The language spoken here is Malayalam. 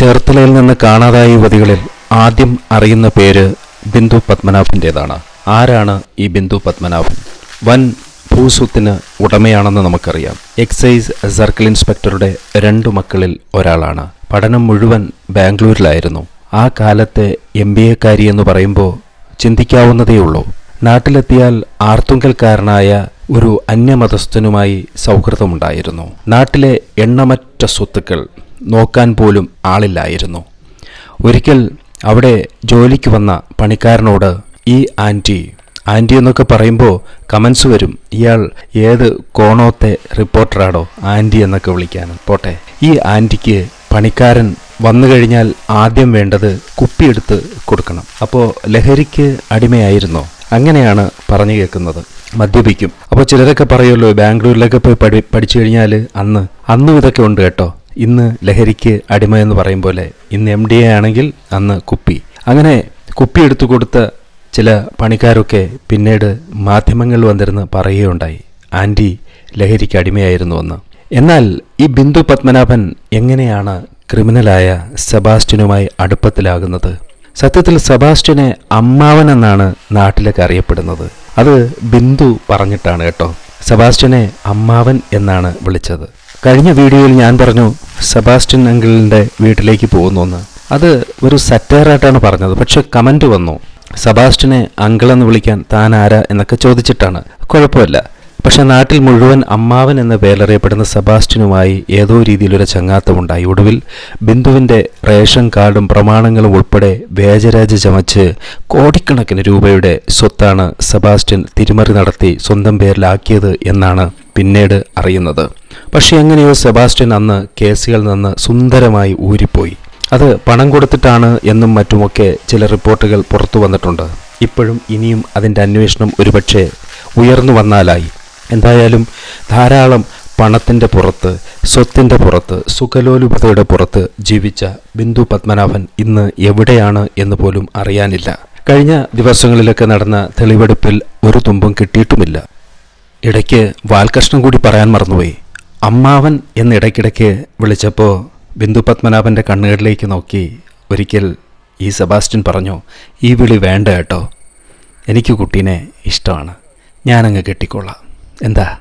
ചേർത്തലയിൽ നിന്ന് കാണാതായ യുവതികളിൽ ആദ്യം അറിയുന്ന പേര് ബിന്ദു പത്മനാഭന്റേതാണ് ആരാണ് ഈ ബിന്ദു പത്മനാഭൻ? വൻ ഭൂസ്വത്തിന് ഉടമയാണെന്ന് നമുക്കറിയാം. എക്സൈസ് സർക്കിൾ ഇൻസ്പെക്ടറുടെ രണ്ടു മക്കളിൽ ഒരാളാണ്. പഠനം മുഴുവൻ ബാംഗ്ലൂരിലായിരുന്നു. ആ കാലത്തെ എം ബി എക്കാരി എന്ന് പറയുമ്പോൾ ചിന്തിക്കാവുന്നതേയുള്ളൂ. നാട്ടിലെത്തിയാൽ ആർത്തുങ്കൽക്കാരനായ ഒരു അന്യമതസ്ഥനുമായി സൗഹൃദമുണ്ടായിരുന്നു. നാട്ടിലെ എണ്ണമറ്റ സ്വത്തുക്കൾ നോക്കാൻ പോലും ആളില്ലായിരുന്നു. ഒരിക്കൽ അവിടെ ജോലിക്ക് വന്ന പണിക്കാരനോട് ഈ ആന്റി ആന്റി എന്നൊക്കെ പറയുമ്പോൾ കമൻസ് വരും. ഇയാൾ ഏത് കോണോത്തെ റിപ്പോർട്ടറാണോ? ആന്റി എന്നൊക്കെ വിളിക്കാനും. പോട്ടെ. ഈ ആന്റിക്ക് പണിക്കാരൻ വന്നു കഴിഞ്ഞാൽ ആദ്യം വേണ്ടത് കുപ്പിയെടുത്ത് കൊടുക്കണം. അപ്പോൾ ലഹരിക്ക് അടിമയായിരുന്നോ. അങ്ങനെയാണ് പറഞ്ഞു കേൾക്കുന്നത്. മദ്യപിക്കും. അപ്പോൾ ചിലരൊക്കെ പറയുമല്ലോ ബാംഗ്ലൂരിലൊക്കെ പോയി പഠി പഠിച്ചു കഴിഞ്ഞാൽ അന്ന് അന്നും ഇതൊക്കെ ഉണ്ട് കേട്ടോ. ഇന്ന് ലഹരിക്ക് അടിമ എന്ന് പറയും പോലെ ഇന്ന് എം ഡി എ ആണെങ്കിൽ അന്ന് കുപ്പി. അങ്ങനെ കുപ്പി എടുത്തു കൊടുത്ത ചില പണിക്കാരൊക്കെ പിന്നീട് മാധ്യമങ്ങളിൽ വന്നിരുന്ന് പറയുകയുണ്ടായി. ആന്റി ലഹരിക്ക് അടിമയായിരുന്നു എന്ന്. എന്നാൽ ഈ ബിന്ദു പത്മനാഭൻ എങ്ങനെയാണ് ക്രിമിനലായ സെബാസ്റ്റ്യനുമായി അടുപ്പത്തിലാകുന്നത്? സത്യത്തിൽ സെബാസ്റ്റ്യനെ അമ്മാവൻ എന്നാണ് നാട്ടിലൊക്കെ അറിയപ്പെടുന്നത്. അത് ബിന്ദു പറഞ്ഞിട്ടാണ് കേട്ടോ. സെബാസ്റ്റ്യനെ അമ്മാവൻ എന്നാണ് വിളിച്ചത്. കഴിഞ്ഞ വീഡിയോയിൽ ഞാൻ പറഞ്ഞു സെബാസ്റ്റ്യൻ അങ്കിളിന്റെ വീട്ടിലേക്ക് പോകുന്നു അത് ഒരു സറ്റയറായിട്ടാണ് പറഞ്ഞത്. പക്ഷെ കമന്റ് വന്നു. സെബാസ്റ്റ്യനെ അങ്കിൾ എന്ന് വിളിക്കാൻ താൻ ആരാ എന്നൊക്കെ ചോദിച്ചിട്ടാണ്. കുഴപ്പമില്ല. പക്ഷെ നാട്ടിൽ മുഴുവൻ അമ്മാവൻ എന്ന പേരറിയപ്പെടുന്ന സെബാസ്റ്റ്യനുമായി ഏതോ രീതിയിലൊരു ചങ്ങാത്തമുണ്ടായി ഒടുവിൽ ബിന്ദുവിന്റെ റേഷൻ കാർഡും പ്രമാണങ്ങളും ഉൾപ്പെടെ വേജരാജ ചമച്ച് കോടിക്കണക്കിന് രൂപയുടെ സ്വത്താണ് സെബാസ്റ്റ്യൻ തിരിമറി നടത്തി സ്വന്തം പേരിലാക്കിയത് എന്നാണ് പിന്നീട് അറിയുന്നത്. പക്ഷെ എങ്ങനെയോ സെബാസ്റ്റ്യൻ അന്ന് കേസുകളിൽ നിന്ന് സുന്ദരമായി ഊരിപ്പോയി. അത് പണം കൊടുത്തിട്ടാണ് എന്നും മറ്റുമൊക്കെ ചില റിപ്പോർട്ടുകൾ പുറത്തു വന്നിട്ടുണ്ട്. ഇപ്പോഴും ഇനിയും അതിന്റെ അന്വേഷണം ഒരുപക്ഷെ ഉയർന്നു വന്നാലായി. എന്തായാലും ധാരാളം പണത്തിന്റെ പുറത്ത് സ്വത്തിന്റെ പുറത്ത് സുഖലോലുപതയുടെ പുറത്ത് ജീവിച്ച ബിന്ദു പത്മനാഭൻ ഇന്ന് എവിടെയാണ് എന്ന് പോലും അറിയാനില്ല. കഴിഞ്ഞ ദിവസങ്ങളിലൊക്കെ നടന്ന തെളിവെടുപ്പിൽ ഒരു തുമ്പും കിട്ടിയിട്ടുമില്ല. ഇടയ്ക്ക് വാൽകഷ്ണം കൂടി പറയാൻ മറന്നുപോയി. അമ്മാവൻ എന്നിടയ്ക്കിടയ്ക്ക് വിളിച്ചപ്പോൾ ബിന്ദു പത്മനാഭന്റെ കണ്ണുകളിലേക്ക് നോക്കി ഒരിക്കൽ ഈ സെബാസ്റ്റ്യൻ പറഞ്ഞു ഈ വിളി വേണ്ട കേട്ടോ. എനിക്ക് കുട്ടീനെ ഇഷ്ടമാണ്. ഞാനങ്ങ് കെട്ടിക്കൊള്ളാം എന്താ?